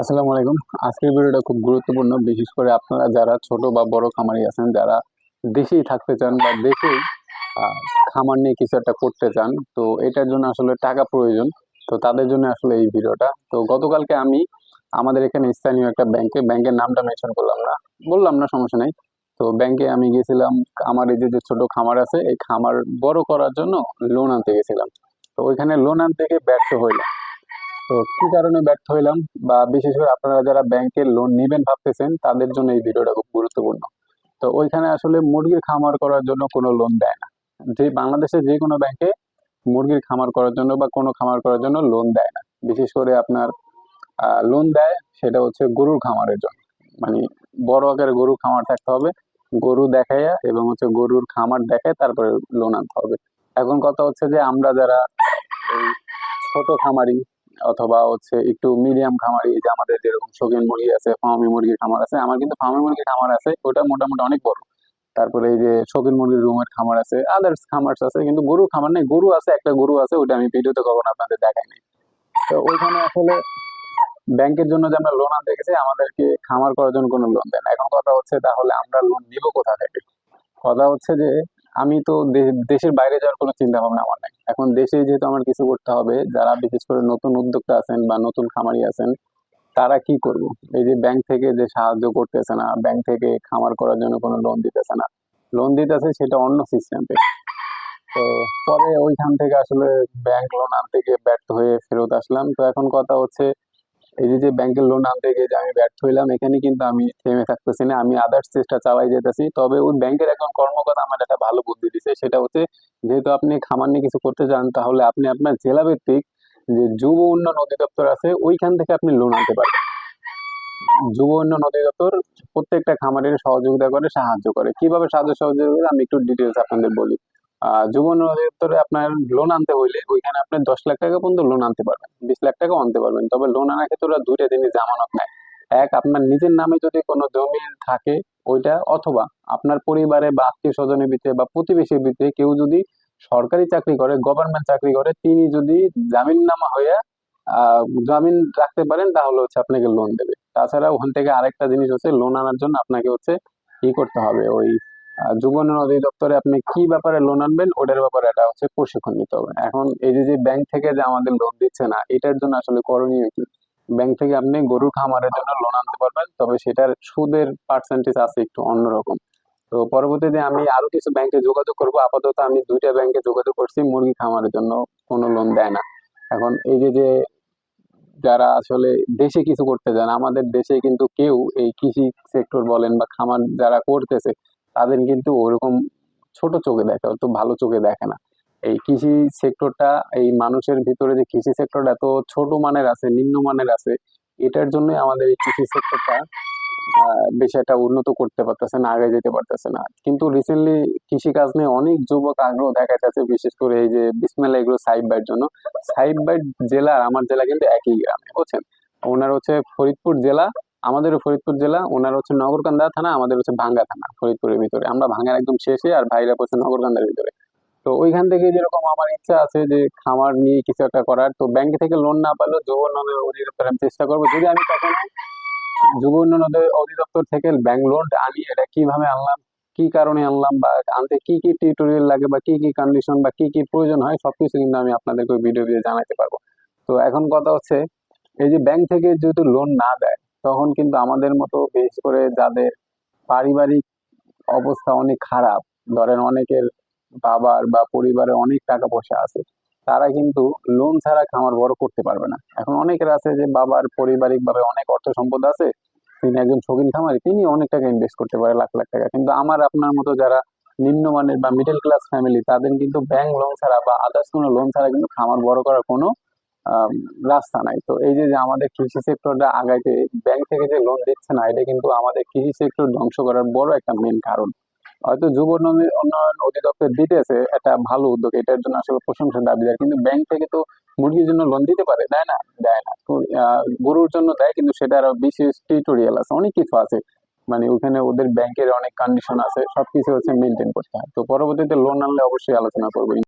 আসসালামু আলাইকুম। আজকের ভিডিওটা খুব গুরুত্বপূর্ণ, বিশেষ করে আপনারা যারা ছোট বা বড় খামারি আছেন, যারা দেশেই থাকতে চান বা দেশেই খামার নিয়ে কিছু একটা করতে চান, তো এটার জন্য আসলে টাকা প্রয়োজন। তো তাদের জন্য আসলে এই ভিডিওটা। তো গতকালকে আমি আমাদের এখানে স্থানীয় একটা ব্যাংকে, ব্যাংকের নামটা মেনশন করলাম না, বললাম না, সমস্যা নেই। তো ব্যাংকে আমি গেছিলাম, আমার এই যে যে ছোট খামার আছে, এই খামার বড় করার জন্য লোন আনতে গেছিলাম। তো ওইখানে লোন আনতে গিয়ে ব্যর্থ হইলাম। তো কি কারণে ব্যর্থ হইলাম? বা বিশেষ করে আপনারা যারা ব্যাংকের লোন নেবেন ভাবতেছেন, তাদের জন্য এই ভিডিওটা খুব গুরুত্বপূর্ণ। তো ওইখানে আসলে মুরগির খামার করার জন্য কোনো লোন দেয় না। যে বাংলাদেশে যে কোনো ব্যাংকে মুরগির খামার করার জন্য বা কোনো খামার করার জন্য লোন দেয় না। বিশেষ করে আপনার লোন দেয়, সেটা হচ্ছে গরুর খামারের জন্য। মানে বড় আকারে গরুর খামার থাকতে হবে, গরু দেখাইয়া এবং হচ্ছে গরুর খামার দেখায় তারপরে লোন আনতে হবে। এখন কথা হচ্ছে যে আমরা যারা ছোট খামারি অথবা হচ্ছে একটু মিডিয়াম খামারি যে আমাদের যেরকম শৌখিন মুরগি আছে ফার্মি মুরগির খামার আছে, আমার কিন্তু ফার্মি মুরগির খামার আছে, ওটা মোটামুটি অনেক বড়। তারপরে এই যে শৌখিন মুরগির রুমের খামার আছে আদার্স খামার আছে, কিন্তু গরুর খামার নেই, গরু আছে, একটা গরু আছে ওটা আমি ভিডিওতে কখনো আপনাদের দেখাই নাই। তো ওইখানে আসলে ব্যাংকের জন্য যে আমরা লোন আনতে গেছি, আমাদেরকে খামার করার জন্য কোনো লোন দেয় না। এখন কথা হচ্ছে তাহলে আমরা লোন নিব কোথা থেকে? কথা হচ্ছে যে আমি তো দেশের বাইরে যাওয়ার কোনো চিন্তা ভাবনা আমার নাই। এখন দেশে যেহেতু আমার কিছু করতে হবে, যারা বিশেষ করে নতুন উদ্যোক্তা আছেন বা নতুন খামারি আছেন, তারা কি করব? এই যে ব্যাংক থেকে যে সাহায্য করতেছে না ব্যাংক থেকে খামার করার জন্য কোনো লোন দিতেছে না। লোন দিতেছে সেটা অন্য সিস্টেমে তো। পরে ওইখান থেকে আসলে ব্যাংক লোন আনতে গিয়ে ব্যর্থ হয়ে ফেরত আসলাম। তো এখন কথা হচ্ছে এই যে যে ব্যাংকের লোন আনতে গিয়ে যে আমি ব্যর্থ হইলাম, এখানে কিন্তু আমি থেমে থাকতেছি না। আমি আদার্স চেষ্টা চালাই যেতেছি। তবে ওই ব্যাংকের একজন কর্মকর্তা আমার একটা ভালো বুদ্ধি দিছে। সেটা হচ্ছে, যেহেতু আপনি খামার নিয়ে কিছু করতে চান, তাহলে আপনি আপনার জেলা ভিত্তিক যে যুব উন্নয়ন অধিদপ্তর আছে, ওইখান থেকে আপনি লোন আনতে পারবেন যুব উন্নয়ন অধিদপ্তর প্রত্যেকটা খামারের সহযোগিতা করে, সাহায্য করে। কীভাবে সাহায্য সহযোগিতা, আমি একটু ডিটেলস আপনাদের বলি। যুব অধিদপ্তরে আপনার লোন আনতে হইলে ওইখানে আপনি দশ লাখ টাকা পর্যন্ত লোন আনতে পারবেন, বিশ লাখ টাকাও আনতে পারবেন। তবে লোন আনার ক্ষেত্রে ওরা দুইটা জিনিস জামানত নেয়। এক, আপনার নিজের নামে যদি কোনো জমি থাকে ওইটা, অথবা আপনার পরিবারে বা আত্মীয় স্বজনের ভিতরে বা প্রতিবেশীর ভিতরে কেউ যদি সরকারি চাকরি করে গভর্নমেন্ট চাকরি করে, তিনি যদি জামিন নামা হয়ে জামিন রাখতে পারেন, তাহলে হচ্ছে আপনাকে লোন দেবে। তাছাড়া ওখান থেকে আরেকটা জিনিস হচ্ছে লোন আনার জন্য আপনাকে হচ্ছে ই করতে হবে, ওই যুব উন্নয়ন অধিদপ্তরে আপনি কি ব্যাপারে লোন আনবেন, ওটার ব্যাপারে এটা হচ্ছে প্রশিক্ষণ নিতে হবে। এখন এই যে ব্যাংক থেকে যে আমাদের লোন দিচ্ছে না, এটার জন্য আসলে করণীয় কি? ব্যাংক থেকে আপনি গরুর খামারের জন্য লোন আনতে পারবেন, তবে সেটার সুদের পার্সেন্টেজ আছে একটু অন্যরকম। তো পরবর্তীতে আমি আরও কিছু ব্যাংকে যোগাযোগ করব। আপাতত আমি দুইটা ব্যাংকে যোগাযোগ করছি, মুরগি খামারের জন্য কোনো লোন দেয় না। এখন এই যে যে যারা আসলে দেশে কিছু করতে চান, আমাদের দেশে কিন্তু কেউ এই কৃষি সেক্টর বলেন বা খামার যারা করতেছে তাদের কিন্তু ওরকম ছোট চোখে দেখে, অত ভালো চোখে দেখে না। এই কৃষি সেক্টরটা, এই মানুষের ভিতরে যে কৃষি সেক্টরটা এত ছোট মানের আছে, নিম্ন মানের আছে, এটার জন্যই আমাদের এই কৃষি সেক্টরটা বেশি একটা উন্নত করতে পারতেছে না আগে যেতে পারতেছে না। কিন্তু রিসেন্টলি কৃষি কাজ নিয়ে অনেক যুবক আগ্রহ দেখা যাচ্ছে, বিশেষ করে এই যে বিসমেলা এগুলো সাইড বাইট জন্য। সাইড বাইট জেলা আর আমার জেলা কিন্তু একই গ্রামে, বুঝছেন? ওনার হচ্ছে ফরিদপুর জেলা আমাদেরও ফরিদপুর জেলা, ওনার হচ্ছে নগরকান্দা থানা, আমাদের হচ্ছে ভাঙ্গা থানা, ফরিদপুরের ভিতরে। আমরা ভাঙ্গার একদম শেষে আর ভাইরা হচ্ছে নগরকান্দার ভিতরে। তো ওইখান থেকে যেরকম আমার ইচ্ছা আছে যে খামার নিয়ে কিছু একটা করার, তো ব্যাংক থেকে লোন না পারলেও যুব উন্নয়ন অধিদপ্তর আমি চেষ্টা করব। যদি আমি কখনো যুব উন্নয়ন অধিদপ্তর থেকে ব্যাংক লোনটা আনি, এটা কীভাবে আনলাম, কি কারণে আনলাম, বা আনতে কি কি টিউটোরিয়াল লাগে, বা কি কি কন্ডিশন বা কি কি প্রয়োজন হয়, সবকিছু কিন্তু আমি আপনাদেরকে ভিডিও দিয়ে জানাতে পারব। তো এখন কথা হচ্ছে, এই যে ব্যাংক থেকে যেহেতু লোন না দেয় তখন কিন্তু আমাদের মতো বিশেষ করে যাদের পারিবারিক অবস্থা অনেক খারাপ, ধরেন অনেকের বাবার বা পরিবারে অনেক টাকা পয়সা আছে, তারা কিন্তু লোন ছাড়া খামার বড় করতে পারবে না। এখন অনেকের আছে যে বাবার পারিবারিক ভাবে অনেক অর্থ সম্পদ আছে, তিনি একজন শৌখিন খামারি, তিনি অনেক টাকা ইনভেস্ট করতে পারে, লাখ লাখ টাকা। কিন্তু আমার, আপনার মতো যারা নিম্নমানের বা মিডল ক্লাস ফ্যামিলি তাদের কিন্তু ব্যাংক লোন ছাড়া বা আদার্স কোনো লোন ছাড়া কিন্তু খামার বড় করার কোনো রাস্তা নাই। তো এই যে আমাদের কৃষি সেক্টরটা আগাইতে ব্যাংক থেকে যে লোন দিচ্ছে না, এটা কিন্তু আমাদের কৃষি সেক্টর ধ্বংস করার বড় একটা মেন কারণ। হয়তো যুব উন্নয়ন অধিদপ্তর দিতেছে একটা ভালো উদ্যোগ, এটার জন্য আসলে প্রশংসার দাবিদার। কিন্তু ব্যাংক থেকে তো মুরগির জন্য লোন দিতে পারে, দেয় না? দেয় না। গরুর জন্য দেয়, কিন্তু সেটা আরও বিশেষ টিউটোরিয়াল আছে, অনেক কিছু আছে। মানে ওখানে ওদের ব্যাংকের অনেক কন্ডিশন আছে, সবকিছু হচ্ছে মেনটেন করতে হয়। তো পরবর্তীতে লোন আনলে অবশ্যই আলোচনা করব।